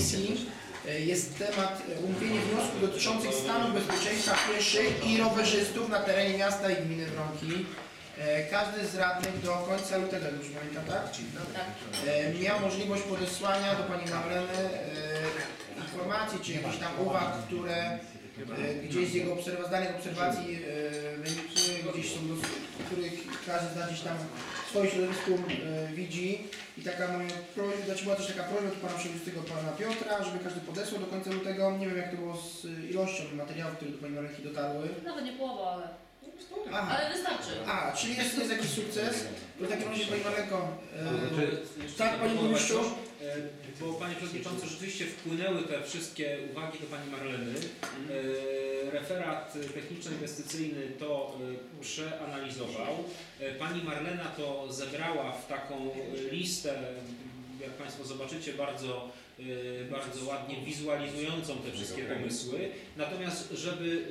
komisji e, jest temat e, omówienie wniosków dotyczących stanu bezpieczeństwa pieszych i rowerzystów na terenie miasta i gminy Wronki. E, Każdy z radnych do końca lutego, już pamiętam, tak? Czyli, Tak. miał możliwość podesłania do Pani Marleny informacji czy jakichś tam uwag, które gdzieś z jego obserwa- z danych obserwacji e, wynikły, gdzieś są, których każdy z nas gdzieś tam w swoim środowisku e, widzi. I taka moja prośba, znaczy była też taka prośba do Pana Przewodniczącego Pana Piotra, żeby każdy podesłał do końca lutego. Nie wiem jak to było z e, ilością materiałów, które do Pani Marlenki dotarły. Nawet nie połowa, ale, Aha. ale wystarczy. A, czyli jest, jest jakiś sukces. To w takim razie Pani Marlenko, e, Jeszcze tak Panie Burmistrzu? E, Bo Panie Przewodniczący, rzeczywiście wpłynęły te wszystkie uwagi do Pani Marleny. E, Referat techniczno-inwestycyjny to e, przeanalizował. Pani Marlena to zebrała w taką listę, jak Państwo zobaczycie, bardzo, bardzo ładnie wizualizującą te wszystkie pomysły. Natomiast, żeby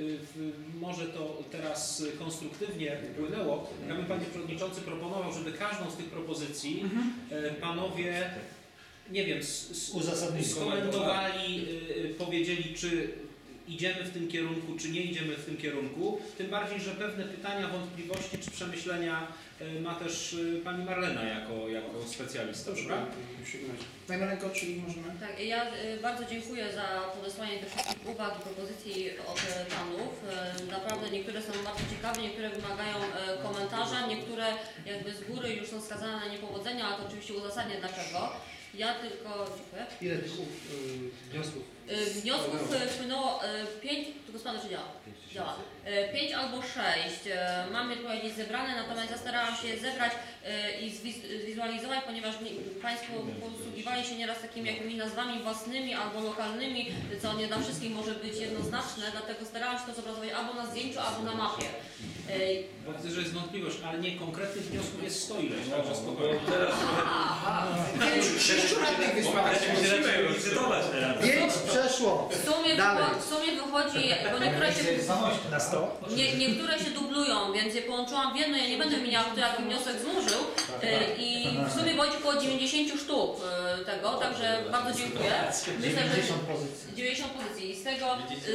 może to teraz konstruktywnie upłynęło, ja bym Panie Przewodniczący proponował, żeby każdą z tych propozycji e, Panowie, nie wiem, skomentowali, y, powiedzieli, czy idziemy w tym kierunku, czy nie idziemy w tym kierunku. Tym bardziej, że pewne pytania, wątpliwości czy przemyślenia y, ma też y, Pani Marlena jako, jako specjalista, prawda? Pani Marlenko, czyli możemy? Tak, ja y, bardzo dziękuję za podesłanie tych wszystkich uwag i propozycji od panów. Naprawdę niektóre są bardzo ciekawe, niektóre wymagają komentarza, niektóre jakby z góry już są skazane na niepowodzenia, ale to oczywiście uzasadnię dlaczego. Ja tylko, dziękuję. Ile tych wniosków? Y, Wniosków y, wpłynęło 5, tylko sprawdzę czy działa. Działa. 5 albo 6. Mam je powiedzieć zebrane, natomiast ja starałam się je zebrać y, i zwiz- zwizualizować, ponieważ nie- Państwo posługiwali się nieraz takimi jakimiś nazwami własnymi albo lokalnymi, co nie dla wszystkich może być jednoznaczne, dlatego starałam się to zobrazować albo na zdjęciu, albo na mapie. Bo widzę, że jest wątpliwość, ale nie, konkretnych wniosków jest 100 ileś, także spokojnie. Pięciu, sześciu radnych wysłałeś. Pięć przeszło. W sumie, Dalej. wycho- w sumie wychodzi, bo niektóre się Na sto. Nie, niektóre się dublują, więc je połączyłam w jedno. Ja nie będę wymieniała, kto jaki wniosek złożył. E, I w sumie wychodzi około 90 sztuk e, tego, także bardzo dziękuję. Myślę, że 90 pozycji. 90 pozycji i z tego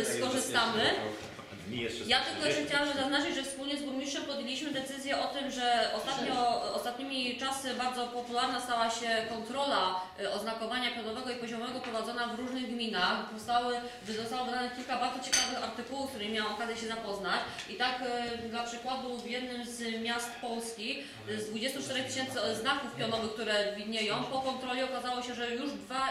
e, skorzystamy. Ja tylko jeszcze chciałam zaznaczyć, że wspólnie z burmistrzem podjęliśmy decyzję o tym, że ostatnio, ostatnimi czasy bardzo popularna stała się kontrola e, oznakowania pionowego i poziomego prowadzona w różnych gminach. Powstały, zostało wydanych kilka bardzo ciekawych artykułów, z którymi miałam okazję się zapoznać. I tak e, dla przykładu w jednym z miast Polski e, z 24 tysięcy znaków pionowych, które widnieją, po kontroli okazało się, że już 2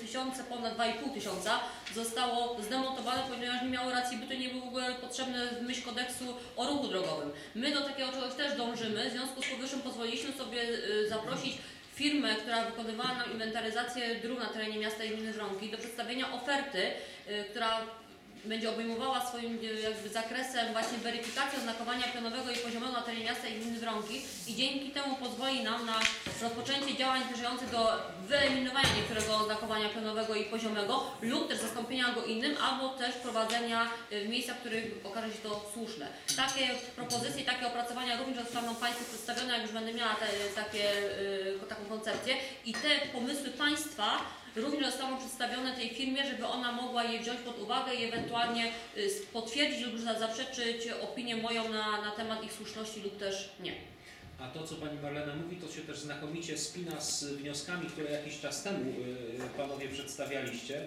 tysiące, ponad 2,5 tysiąca zostało zdemontowane, ponieważ nie miały racji bytu nie były w ogóle potrzebne w myśl kodeksu o ruchu drogowym. My do takiego czegoś też dążymy, w związku z powyższym pozwoliliśmy sobie y, zaprosić firmę, która wykonywała nam inwentaryzację dróg na terenie miasta i gminy Wronki do przedstawienia oferty, y, która będzie obejmowała swoim e, jakby zakresem właśnie weryfikację oznakowania pionowego i poziomego na terenie miasta i gminy Wronki i dzięki temu pozwoli nam na rozpoczęcie działań zmierzających do wyeliminowania niektórego oznakowania pionowego i poziomego lub też zastąpienia go innym, albo też prowadzenia e, w miejscach, w których okaże się to słuszne. Takie propozycje, takie opracowania również zostaną Państwu przedstawione, jak już będę miała te, takie, e, taką koncepcję i te pomysły Państwa również zostaną przedstawione tej firmie, żeby ona mogła je wziąć pod uwagę i ewentualnie y, potwierdzić lub za- zaprzeczyć opinię moją na, na temat ich słuszności lub też nie. A to, co Pani Marlena mówi, to się też znakomicie spina z wnioskami, które jakiś czas temu y, Panowie przedstawialiście.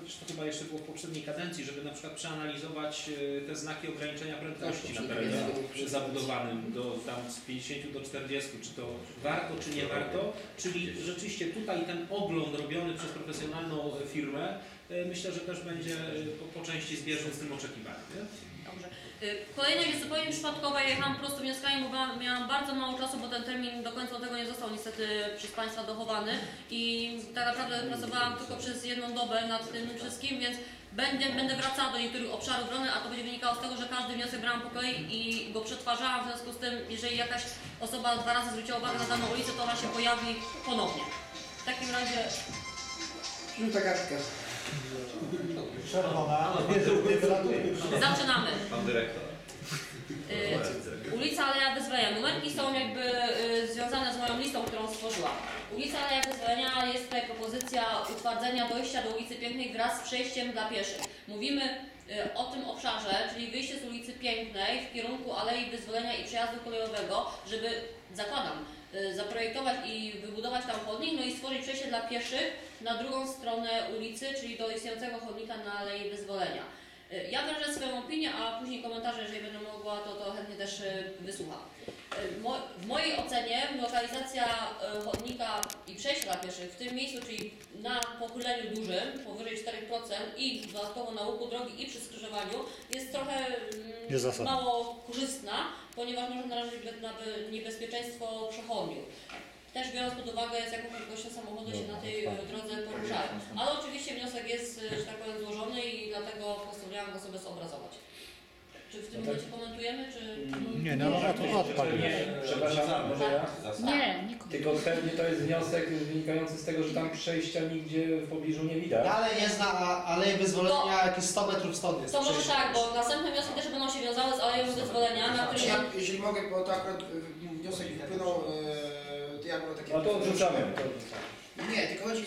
Chociaż to chyba jeszcze było w poprzedniej kadencji, żeby na przykład przeanalizować y, te znaki ograniczenia prędkości na terenie zabudowanym do tam z 50 do 40, czy to warto, czy nie warto. Czyli rzeczywiście tutaj ten ogląd robiony przez profesjonalną firmę, y, myślę, że też będzie y, po, po części zbieżny z tym oczekiwaniem. Y, Kolejność jest zupełnie przypadkowa. Jechałam po prostu wnioskami, bo miałam- bardzo mało czasu, bo ten termin do końca tego nie został niestety przez Państwa dochowany i tak naprawdę pracowałam tylko przez jedną dobę nad tym wszystkim, więc będę, będę wracała do niektórych obszarów brony, a to będzie wynikało z tego, że każdy wniosek brałam po kolei i go przetwarzałam, w związku z tym, jeżeli jakaś osoba dwa razy zwróciła uwagę na daną ulicę, to ona się pojawi ponownie. W takim razie Żółta kartka. Czerwona, nie, wylatuje. zaczynamy. Pan dyrektor. Y, Ulica Aleja Wyzwolenia. Numerki są jakby y, związane z moją listą, którą stworzyłam. Ulica Aleja Wyzwolenia jest tutaj propozycja utworzenia utwardzenia dojścia do ulicy Pięknej wraz z przejściem dla pieszych. Mówimy y, o tym obszarze, czyli wyjście z ulicy Pięknej w kierunku Alei Wyzwolenia i przejazdu kolejowego, żeby, zakładam, zaprojektować i wybudować tam chodnik, no i stworzyć przejście dla pieszych na drugą stronę ulicy, czyli do istniejącego chodnika na Alei Wyzwolenia. Y, Ja wyrażę swoją opinię, a później komentarze, jeżeli będę mogła, to, to chętnie też y, wysłucham. W mojej ocenie lokalizacja y, chodnika i przejścia dla pieszych w tym miejscu, czyli na pochyleniu dużym, powyżej 4% i dodatkowo na łuku drogi i przy skrzyżowaniu, jest trochę mm, mało korzystna, ponieważ może narazić na be- niebezpieczeństwo przechodniów. Też biorąc pod uwagę, z jaką prędkością samochody się na tej e, drodze poruszają. Ale oczywiście wniosek jest, e, że tak powiem, złożony i dlatego postanowiłam go sobie zobrazować. Komentujemy, czy... Nie, no od, odpadł. Przepraszam, może ja? Nie, nikogo. Tylko pewnie to jest wniosek wynikający z tego, że tam przejścia nigdzie w pobliżu nie widać. Dalej jest na a- Aleję Wyzwolenia jakieś 100 metrów stąd jest. To może przejście. tak, bo następne wnioski też będą się wiązały z Aleją Wyzwolenia, na Czy którym... ja, jeżeli mogę, bo to akurat y, wniosek to ja było takie... No to odrzucamy. To odrzucamy. Nie, tylko chodzi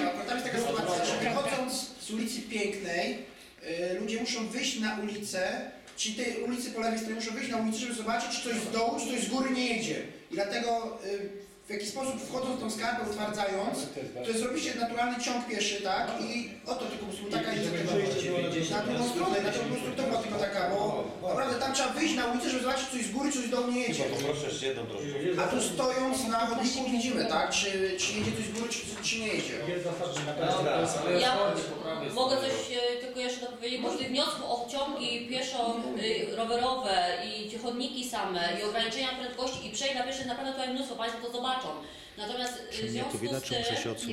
nie, akurat tam jest taka sytuacja, że wychodząc z ulicy Pięknej, y, ludzie muszą wyjść na ulicę, ci tej ulicy po lewej stronie muszą wyjść na ulicę, żeby zobaczyć, czy coś z dołu, czy coś z góry nie jedzie. I dlatego y, w jakiś sposób wchodząc w tą skarpę, utwardzając, To jest robicie naturalny ciąg pieszy, tak? I oto tylko po prostu taka inicjatywa. na 10 Na drugą stronę, na to po prostu to była tylko taka, bo naprawdę tam trzeba wyjść na ulicę, żeby zobaczyć, coś z góry, coś z dołu nie jedzie. A tu stojąc na chodniku widzimy, tak? Czy, czy jedzie coś z góry, czy, czy nie jedzie. Jest zasadne to jest- mogę coś e, tylko jeszcze dopowiedzieć, bo z tych wniosków o ciągi pieszo-rowerowe i chodniki same i ograniczenia prędkości i przejść na pieszych naprawdę tutaj mnóstwo, Państwo to zobaczą. Natomiast e, w związku z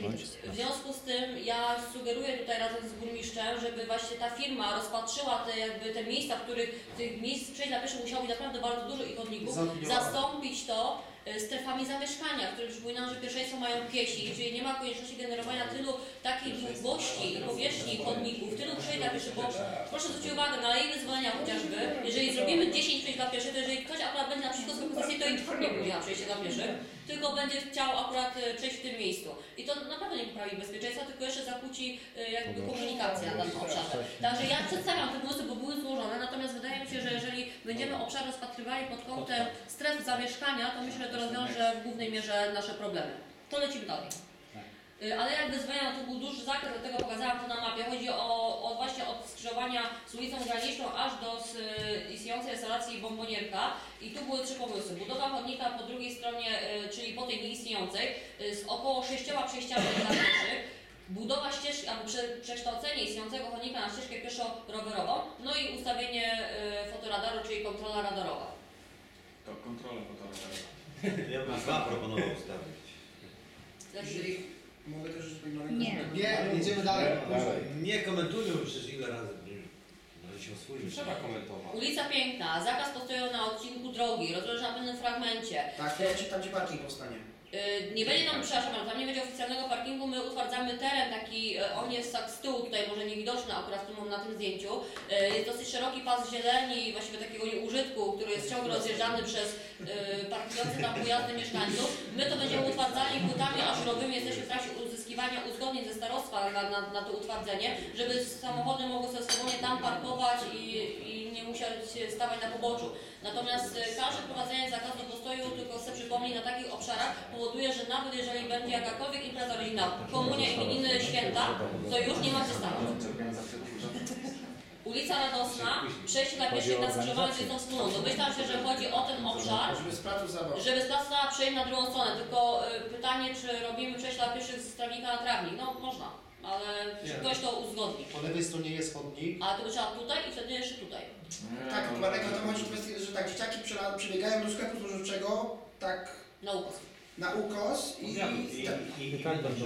tym, w związku z tym ja sugeruję tutaj razem z burmistrzem, żeby właśnie ta firma rozpatrzyła te, jakby te miejsca, w których tych miejsc przejść dla pieszych musiało być naprawdę bardzo dużo i chodników, zastąpić to e, strefami zamieszkania, w których że pierwszeństwo mają piesi, czyli nie ma konieczności generowania tylu takiej długości i powierzchni chodników, tylu przejść dla pieszych, bo proszę zwrócić uwagę, na jej wyzwolenia chociażby, jeżeli zrobimy 10 przejść dla pieszych, to jeżeli ktoś akurat będzie na przeciwko swojej pozycji, to i tak nie będzie na przejście dla pieszych, tylko będzie chciał akurat e, przejść w tym miejscu. I to naprawdę nie poprawi bezpieczeństwa, tylko jeszcze zakłóci e, jakby komunikację na danym obszarze. Także ja przedstawiam te pomysły, bo były złożone, natomiast wydaje mi się, że jeżeli będziemy obszar rozpatrywali pod kątem stref zamieszkania, to myślę, że to rozwiąże w głównej mierze nasze problemy. To lecimy dalej. Y, Ale jak wyzwania to był duży zakres, dlatego pokazałam to na mapie. Chodzi o, skrzyżowania z ulicą Graniczną aż do y, istniejącej restauracji Bombonierka. I tu były trzy pomysły. Budowa chodnika po drugiej stronie, y, czyli po tej nieistniejącej, y, z około sześcioma przejściami dla pieszych. Budowa ścieżki, albo prze, przekształcenie istniejącego chodnika na ścieżkę pieszo-rowerową, no i ustawienie y, fotoradaru, czyli kontrola radarowa. To kontrolę potem. Ja bym dwa proponował ustawić. Jeżeli mogę też Nie. Nie, jedziemy dalej. Dalej. Nie komentujmy już przecież ile razy. Się. Trzeba komentować. Ulica Piękna, zakaz postoju na odcinku drogi, rozłożona na pewnym fragmencie. Tak, to tam gdzie parking powstanie. Yy, Nie będzie tam, przepraszam, tam nie będzie oficjalnego parkingu, my utwardzamy teren taki, yy, on jest tak z tyłu tutaj może niewidoczny akurat w tym, na tym zdjęciu. Yy, Jest dosyć szeroki pas zieleni, właściwie takiego użytku, który jest ciągle rozjeżdżany przez yy, parkujące tam pojazdy mieszkańców. My to będziemy utwardzali płytami ażurowymi, jesteśmy w trakcie uzyskiwania uzgodnień ze starostwa na, na, na to utwardzenie, żeby samochody mogły sobie swobodnie tam parkować i, i nie musiały stawać na poboczu. Natomiast y, każde wprowadzenie zakazu postoju, tylko chcę przypomnieć, na takich obszarach powoduje, że nawet jeżeli będzie jakakolwiek impreza rodzinna, komunia, imieniny, święta, to już nie ma stanąć. Ulica Radosna, przejście dla pieszych na skrzyżowaniu z ulicą Wspólną. Domyślam się, że chodzi o ten obszar, Żeby z placu zabaw. żeby z placu Zabaw przejść na drugą stronę. Tylko y, pytanie, czy robimy przejście dla pieszych z trawnika na trawnik? No można, ale czy Nie. ktoś to uzgodni. Po lewej stronie jest chodnik. Ale to by trzeba tutaj i wtedy jeszcze tutaj. Tak, dlatego to chodzi kwestię, że tak, dzieciaki przela- przebiegają do sklepu spożywczego, tak Na ukos. na ukos i... I, i, tak. I tak będą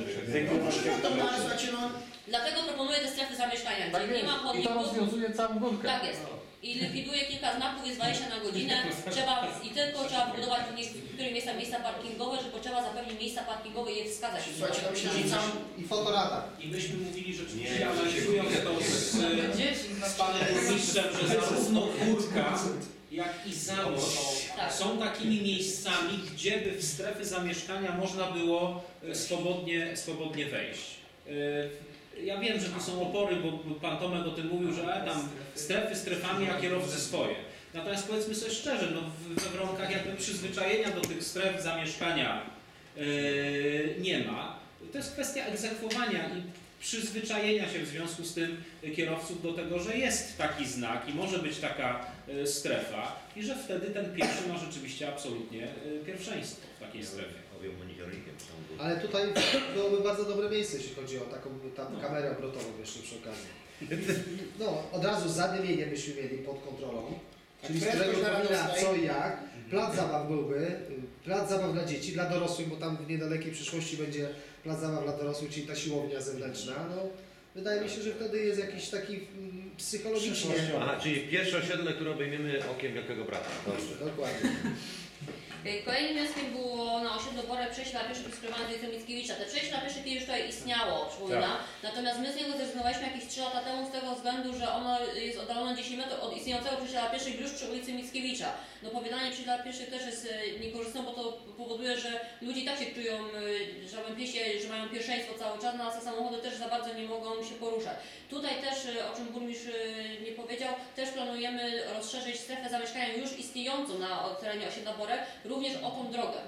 No, ale słuchajcie, no, Dlatego proponuję te strefy zamieszkania, Tak gdzie nie ma jest. I to chodników. rozwiązuje całą górkę. Tak jest. I likwiduje kilka znaków, jest 20 na godzinę. Trzeba i tylko trzeba budować w niektórych miejscach miejsca parkingowe, że potrzeba zapewnić miejsca parkingowe i je wskazać. słuchajcie, myślę, że całą... I fotoradar. I myśmy mówili Nie, rzeczywiście, analizując to z, z panem burmistrzem, że zarówno Kłódka, jak i Zamość Tak. są takimi miejscami, gdzie by w strefy zamieszkania można było e, swobodnie, swobodnie wejść. E, Ja wiem, że tu są opory, bo pan Tomek o tym mówił, że tam strefy strefami, a kierowcy swoje. Natomiast powiedzmy sobie szczerze, no w- we warunkach jakby przyzwyczajenia do tych stref zamieszkania e, nie ma. To jest kwestia egzekwowania i przyzwyczajenia się w związku z tym kierowców do tego, że jest taki znak i może być taka e, strefa i że wtedy ten pierwszy ma rzeczywiście absolutnie e, pierwszeństwo w takiej strefie. Ale tutaj byłoby bardzo dobre miejsce, jeśli chodzi o taką tam kamerę obrotową jeszcze przy okazji. No, od razu zadymienie byśmy mieli pod kontrolą, czyli z którego na powinna co i jak. Plac zabaw byłby, plac zabaw dla dzieci, dla dorosłych, bo tam w niedalekiej przyszłości będzie plac zabaw dla dorosłych, czyli ta siłownia zewnętrzna. No, wydaje mi się, że wtedy jest jakiś taki mm, psychologicznie. Aha, czyli pierwsze osiedle, które obejmiemy okiem wielkiego brata. Dobrze. Dokładnie. Y, Kolejnym wnioskiem było na osiedlu Borę przejście dla pieszych skierowane do ulicy Mickiewicza. Te przejście dla pieszych kiedyś tutaj istniało, przypominam. Natomiast my z niego zrezygnowaliśmy jakieś 3 lata temu z tego względu, że ono jest oddalone 10 metrów od istniejącego przejścia dla pieszych już przy ulicy Mickiewicza. No powiadanie przejścia dla pieszych też jest y, niekorzystne, bo to powoduje, że ludzie i tak się czują, y, że mają piesie, że mają pierwszeństwo cały czas, no a te samochody też za bardzo nie mogą się poruszać. Tutaj też, o czym burmistrz nie powiedział, też planujemy rozszerzyć strefę zamieszkania już istniejącą na terenie osiedla Borek, również o tą drogę.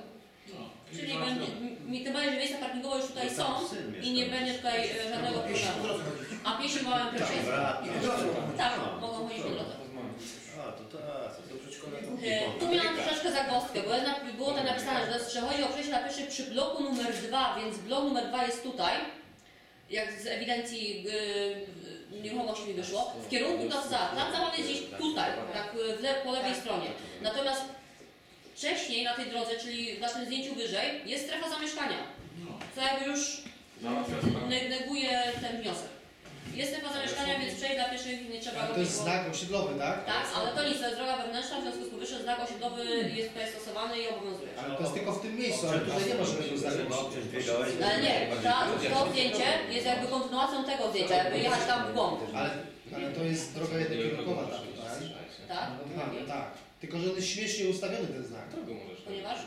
Czyli będzie, mi bardziej, że miejsca parkingowe już tutaj są Tam syn i nie będzie tutaj e, żadnego problemu. A piesi mają pierwszeństwo. Brat, Tak, mogą chodzić po drodze. A, to tak. To przedszkola. E, Tu miałam troszeczkę zagwozdkę, bo było tam napisane, że, że chodzi o przejście dla pieszych przy bloku numer 2, więc blok numer 2 jest tutaj, jak z ewidencji yy, nieruchomości mi wyszło, w kierunku. Plac zabaw jest gdzieś tutaj, tak w le, po lewej stronie. Natomiast wcześniej na tej drodze, czyli na tym zdjęciu wyżej, jest strefa zamieszkania, co jakby już ne- neguje ten wniosek. Jest strefa zamieszkania, więc przejść dla pieszych nie trzeba Ale to robić, jest bo- znak osiedlowy, tak? tak, ale to nic, to jest droga wewnętrzna, w związku z powyższym znak osiedlowy jest tutaj stosowany i obowiązuje. Ale to jest tylko w tym miejscu, ale tutaj nie ma żadnego znaku. Ale nie, ta, to zdjęcie jest jakby kontynuacją tego zdjęcia, jakby jechać tam w głąb, Ale, ale to jest droga jednokierunkowa ta tutaj. tak? No tak, tak. Tylko, że on jest śmiesznie ustawiony ten znak. Ponieważ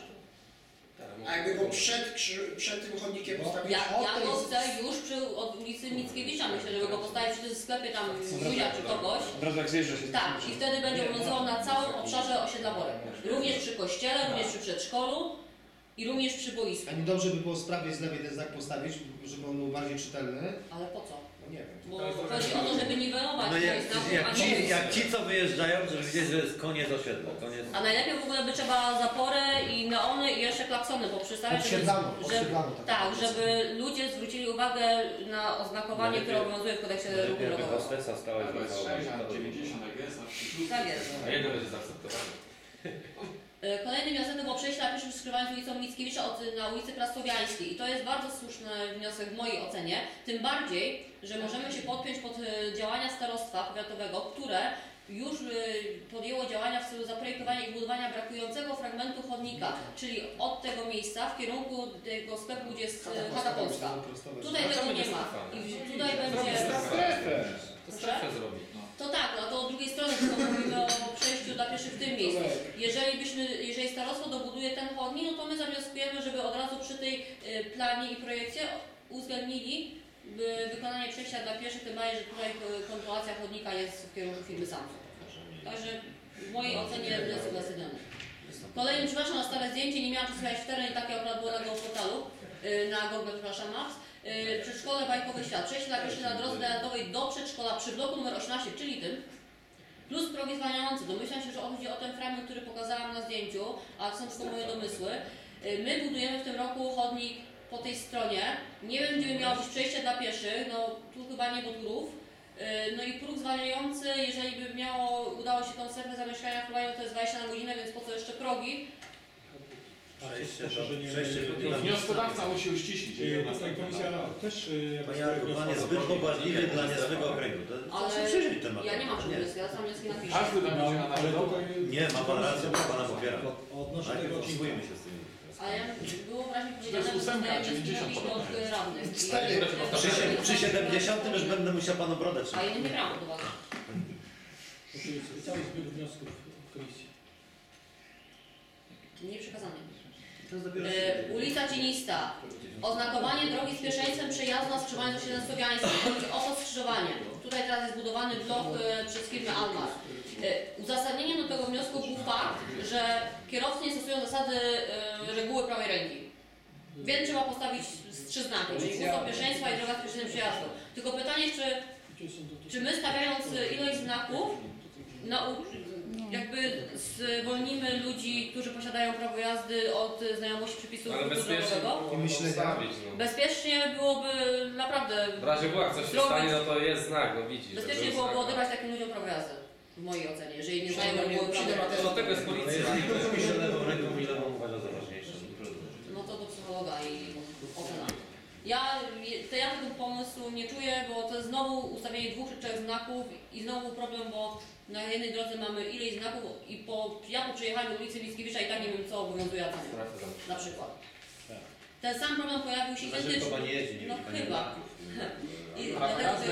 A jakby go przed, przed tym chodnikiem postawić? ja, ja go chcę już przy od ulicy Mickiewicza, myślę, żeby go postawić przy tym sklepie tam Józia czy kogoś. Od razu jak zjeżdża się. Tak, i wtedy będzie obowiązywał na całym obszarze osiedla Borek. Również przy kościele, również przy przedszkolu i również przy boisku. A nie dobrze by było z prawej i z lewej ten znak postawić, żeby on był bardziej czytelny. Ale po co? No nie wiem. Bo chodzi o to, żeby niwelować No jak, jak, a ci, jak ci, co wyjeżdżają, żeby widzieć, że jest koniec osiedla. Koniec. A najlepiej w ogóle by trzeba zaporę i neony i jeszcze klaksony poprzestawiać, żeby, Odsiedlano, żeby, tak. tak, żeby ludzie zwrócili uwagę na oznakowanie, które obowiązuje w kodeksie ruchu drogowego. hostesa stała i zwracała 90 jak jest, a przyszło. Tak jest. A jego będzie zaakceptowany. E, Kolejnym wnioskiem było przejście na pieszym skrzyżowaniu z ulicą Mickiewicza od, na ulicy Krasłowiańskiej. I to jest bardzo słuszny wniosek w mojej ocenie. Tym bardziej, że możemy się podpiąć pod e, działania starostwa powiatowego, które już e, podjęło działania w celu zaprojektowania i budowania brakującego fragmentu chodnika, czyli od tego miejsca w kierunku tego sklepu, gdzie jest Chata Polska. Tutaj tego nie ma. I tutaj będzie... To strefę zrobi. No. To tak, no to od drugiej strony tylko mówimy o przejściu dla pieszych w tym miejscu. Jeżeli byśmy, jeżeli starostwo dobuduje ten chodnik, no to my zawnioskujemy, żeby od razu przy tej y, planie i projekcie uwzględnili y, wykonanie przejścia dla pieszych, tym bardziej, że tutaj y, kontynuacja chodnika jest w kierunku firmy Samsung. Także w mojej ocenie wniosek zasadniony. Kolejnym, przepraszam, na stare zdjęcie, nie miałam czasu jechać w teren i takie akurat było na portalu, y, na Google, przepraszam, Maps. Y, Przedszkole Bajkowy Świat, przejście pieszych na drodze dojazdowej do przedszkola przy bloku numer 18, czyli tym, plus progi zwalniające. Domyślam się, że chodzi o ten fragment, który pokazałam na zdjęciu, a są tylko moje domysły. Y, My budujemy w tym roku chodnik po tej stronie. Nie wiem, gdzie by miało być przejście dla pieszych, no tu chyba nie, bo tu rów. Y, No i próg zwalniający, jeżeli by miało, udało się tą strefę zamieszkania wprowadzić, to jest 20 na godzinę, więc po co jeszcze progi? Przejście do, przejście do, Wnioskodawca musi uściślić. Jego Tutaj komisja też yy, Panie Jarku, pan jest zbyt pobłażliwy dla niezłego okręgu. To, Ale Ale... przyjrzyj temat. ja nie mam wniosku, ja sam wnioski napiszę. Każdy tam będzie ale analizował. tutaj Nie, ma pan rację, bo pana popieram. odnośnie Najpierw tego się z tymi. Ale ja, było wyraźnie powiedziane, że ósemka, dostaję wnioski 90 napiśne od podobno. radnych. I- Cztery. Przy, sie- przy 70 już będę musiał panu brodę A trzymać. innych nie brałam. To jest cały zbiór wniosków w komisji. Nie przekazane. E, ulica Cienista. Oznakowanie drogi z pierwszeństwem przejazdu na skrzyżowaniu z osiedlem Słowiańskim. Skrzyżowanie. Tutaj teraz jest budowany blok e, przez firmę Almar. E, Uzasadnieniem do tego wniosku był fakt, że kierowcy nie stosują zasady e, reguły prawej ręki. Więc trzeba postawić z trzy znaki, czyli usto pierwszeństwa i droga z pierwszym przejazdu. Tylko pytanie, czy, czy my stawiając ilość znaków, na, jakby zwolnimy ludzi, którzy posiadają prawo jazdy od znajomości przepisów Ale ruchu bezpiecznie drogowego? I no. Bezpiecznie byłoby naprawdę, W razie było, jak coś się stanie, no to jest znak, no widzisz. że bezpiecznie był byłoby znak. odebrać takim ludziom prawo jazdy. W mojej ocenie, jeżeli nie znają Przynajmniej- reguły prawa jazdy. Do tego jest policja. Mi się lewą ręką i lewą uważa za ważniejsze. No to do psychologa i ocena. Ja, to ja tego pomysłu nie czuję, bo to jest znowu ustawienie dwóch czy trzech znaków i znowu problem, bo na jednej drodze mamy ileś znaków i po, ja po przejechaniu ulicy Mickiewicza i tak nie wiem co obowiązuje a co nie. Na przykład. Ten sam problem pojawił się Znaczy, identycznie. chyba nie jeździ, nie No widzi pani chyba. znaków. I dlatego to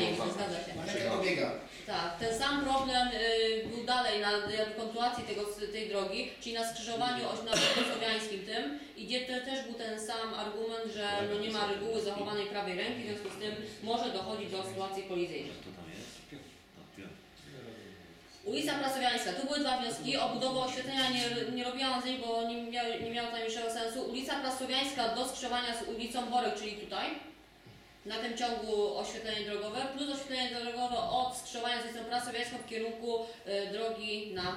jest było zgadza się. To biega. Tak, ten sam problem y, był dalej na kontynuacji tego, tej drogi, czyli na skrzyżowaniu oś- na Słowiańskim tym i gdzie te, też był ten sam argument, że no nie ma reguły zachowanej prawej ręki, w związku z tym może dochodzić do sytuacji kolizyjnych. Kto tam jest? Piotr. Ulica Prasowiańska, tu były dwa wnioski, o budowę oświetlenia nie, nie robiłam z niej, bo nie, mia, nie miało to najmniejszego sensu. Ulica Prasowiańska do skrzyżowania z ulicą Borek, czyli tutaj, na tym ciągu oświetlenie drogowe, plus oświetlenie drogowe od skrzyżowania z ulicą Prasowiańską w kierunku y, drogi na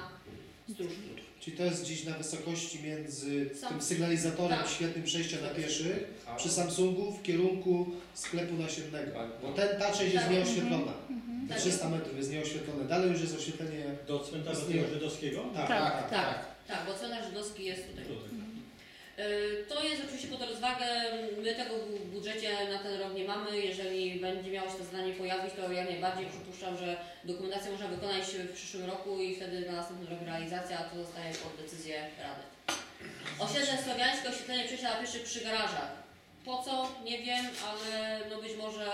Stróżki. Czyli to jest gdzieś na wysokości między Sam- tym sygnalizatorem tak. świetnym przejścia na pieszych przy Samsungu w kierunku sklepu nasiennego. Bo ten, ta część jest Tak. nieoświetlona. Te Tak. 300 metrów jest nieoświetlone. Dalej już jest oświetlenie. Do cmentarza Istnieje. tego żydowskiego? Tak, Tak, tak, tak, tak, bo cmentarz żydowski jest tutaj. Y, To jest oczywiście pod rozwagę. My tego w budżecie na ten rok nie mamy. Jeżeli będzie miało się to zadanie pojawić, to jak najbardziej przypuszczam, że dokumentację można wykonać w przyszłym roku i wtedy na następny rok realizacja, a to zostaje pod decyzję Rady. Osiedle Słowiańskie, oświetlenie przejścia dla pieszych przy garażach. Po co? Nie wiem, ale no być może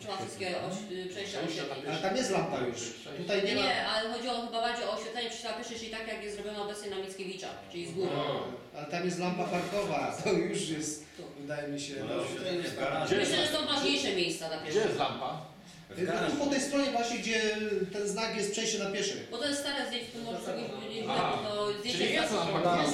trzeba wszystkie oś- y, przejścia oświetlić. Ale tam jest lampa już. Tutaj Nie, nie ma. nie, ale chodzi o chyba bardziej o oświetlenie przejścia dla pieszych, czyli tak jak jest zrobione obecnie na Mickiewicza, czyli z góry. Ale tam jest lampa parkowa. To już jest, wydaje mi się. No, No. Myślę, że są ważniejsze miejsca dla Gdzie pieszych. jest lampa? W garażu. Tu po tej stronie właśnie, gdzie ten znak jest przejście na pieszych. Bo to jest stare zdjęcie, to może nie A, to Czyli zdjęcie jest jest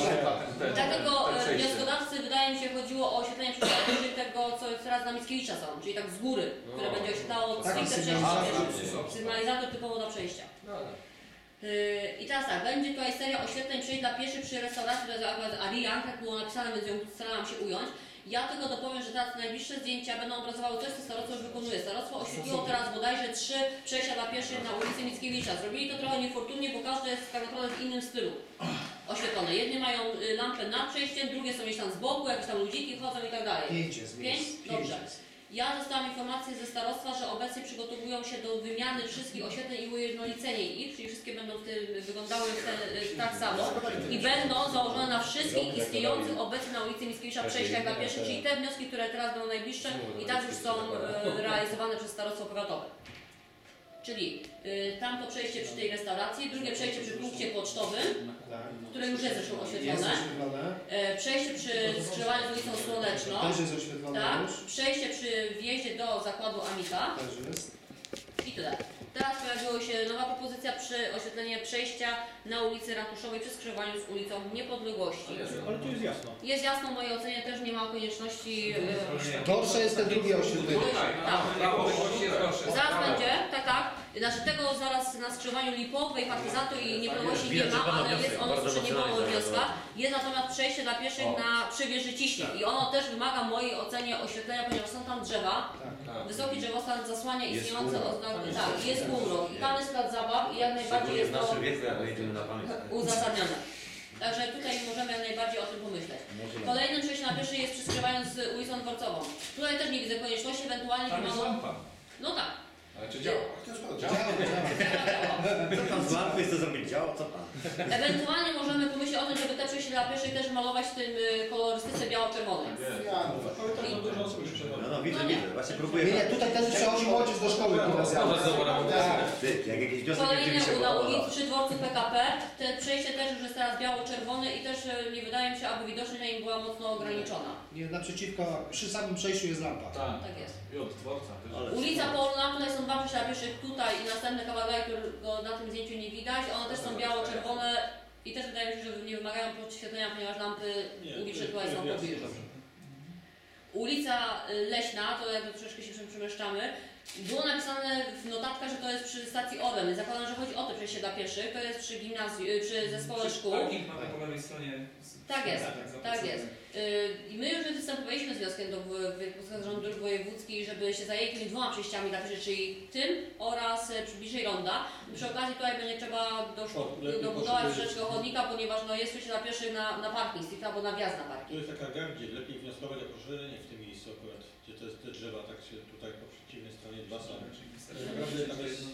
ten, ten, Dlatego ten e, przejście. wnioskodawcy wydaje mi się chodziło o oświetlenie przejścia tego, co teraz na Mickiewicza są, czyli tak z góry, które będzie oświetlało Taki stricte przejście sygnalizator. pieszych. Sygnalizator typowo do przejścia. Yy, I teraz tak, będzie tutaj seria oświetleń przejść dla pieszych przy restauracji, to jest akurat Arian, tak było napisane, więc ją starałam się ująć. Ja tylko dopowiem, że teraz najbliższe zdjęcia będą obrazowały coś, co starostwo już wykonuje. Starostwo oświetliło teraz bodajże trzy przejścia dla pieszych na ulicy Mickiewicza. Zrobili to trochę niefortunnie, bo każde jest tak naprawdę w innym stylu oświetlone. Jedni mają y, lampę nad przejściem, drugie są gdzieś tam z boku, jakieś tam ludziki chodzą i tak dalej. Pięć jest Pięć? miejsc. Dobrze. Ja dostałam informację ze starostwa, że obecnie przygotowują się do wymiany wszystkich oświetleń i ujednolicenia ich, czyli wszystkie będą w tym, wyglądały w ten, tak samo i będą założone na wszystkich istniejących obecnie na ulicy Mickiewicza przejściach dla pieszych, czyli te wnioski, które teraz będą najbliższe i tak już są e, realizowane przez starostwo powiatowe. Czyli y, tamto przejście przy tej restauracji, drugie przejście przy punkcie pocztowym, Tak. które już jest zresztą oświetlone, e, przejście przy skrzyżowaniu z ulicą Słoneczną, Też jest oświetlone tak, już. przejście przy wjeździe do zakładu Amika Też jest. i tyle. Teraz pojawiła się nowa propozycja przy oświetlenie przejścia na ulicy Ratuszowej przy skrzyżowaniu z ulicą Niepodległości. Ale tu jest jasno. Jest jasno, w mojej ocenie też nie ma konieczności. e, Gorsze jest te drugie oświetlenie. Tak. Prawo wysokości jest gorsze. Zaraz Prawo. będzie, tak, tak. Znaczy tego zaraz na skrzyżowaniu Lipowej, Partyzantu i Niepodległości nie ma, ale jest ono przy Niepodległości wioska. Jest natomiast przejście dla pieszych na przywieży Ciśnie i ono też wymaga w mojej ocenie oświetlenia, ponieważ są tam drzewa. Tak. Wysoki drzewostan zasłania Jest istniejące półmrok. oznaki. Tak, jest półmrok. I tam jest plac zabaw i jak najbardziej Szczególnie jest to naszym wieku, jak pojedziemy na pamięć. uzasadnione. Także tutaj możemy jak najbardziej o tym pomyśleć. Kolejnym przejściem na pieszych jest przy skrzyżowaniu z ulicą Dworcową. Tutaj też nie widzę konieczności, ewentualnie Tam jest mamy- lampa. no tak. Ale czy działa? Działa, działa. Co pan z lampy chce zrobić? Działo? Co pan? Ewentualnie możemy pomyśleć o tym, żeby te przejście dla pieszych też malować w tym y, kolorystyce biało-czerwonej. Ja, Ale tak za dużo osób już przechodzi. No, no widzę, No nie. widzę. Właśnie Nie, próbuję. nie, tutaj ten przechodzi młodzież do szkoły gimnazjalnej. tak. Ty, jak jakiś wniosek będzie Kolejne mi się na ulicy przy dworcu PKP. Te przejście też już jest teraz biało-czerwone i też e, nie wydaje mi się, aby widoczność na nim była mocno ograniczona. Nie, naprzeciwko, przy samym przejściu jest lampa. Tak. Tak jest. I od dworca też. Ale- Ulica Polna, tutaj są dwa przejścia pieszych, tutaj i następne kawałki, którego na tym zdjęciu nie widać. One też są biało-czerwone i też wydaje mi się, że nie wymagają podświetlenia, ponieważ lampy uliczne tutaj są pobliżu. Ulica Leśna, to jakby troszeczkę się przemieszczamy. Było napisane w notatkach, że to jest przy stacji Orlen. Zakładam, że chodzi o to przejście dla pieszych. To jest przy gimnazjum, y, przy zespole szkół. Parking mamy po lewej stronie. Tak jest, tak jest. Y, I my już występowaliśmy z wnioskiem do w- w- Zarządu Dróg Wojewódzkich, żeby się zajęli tymi dwoma przejściami dla pieszych, czyli tym oraz y, przy bliżej ronda. Przy okazji tutaj będzie trzeba dosz- O, lepiej dobudować poszukać. troszeczkę chodnika, ponieważ no, jest przejście dla pieszych na, na parking stricte albo na wjazd na To parking. jest taka gra, gdzie lepiej wnioskować o poszerzenie w tym miejscu akurat, gdzie to jest te drzewa, tak się tutaj po przeciwnej stronie dwa są. Tak naprawdę tam jest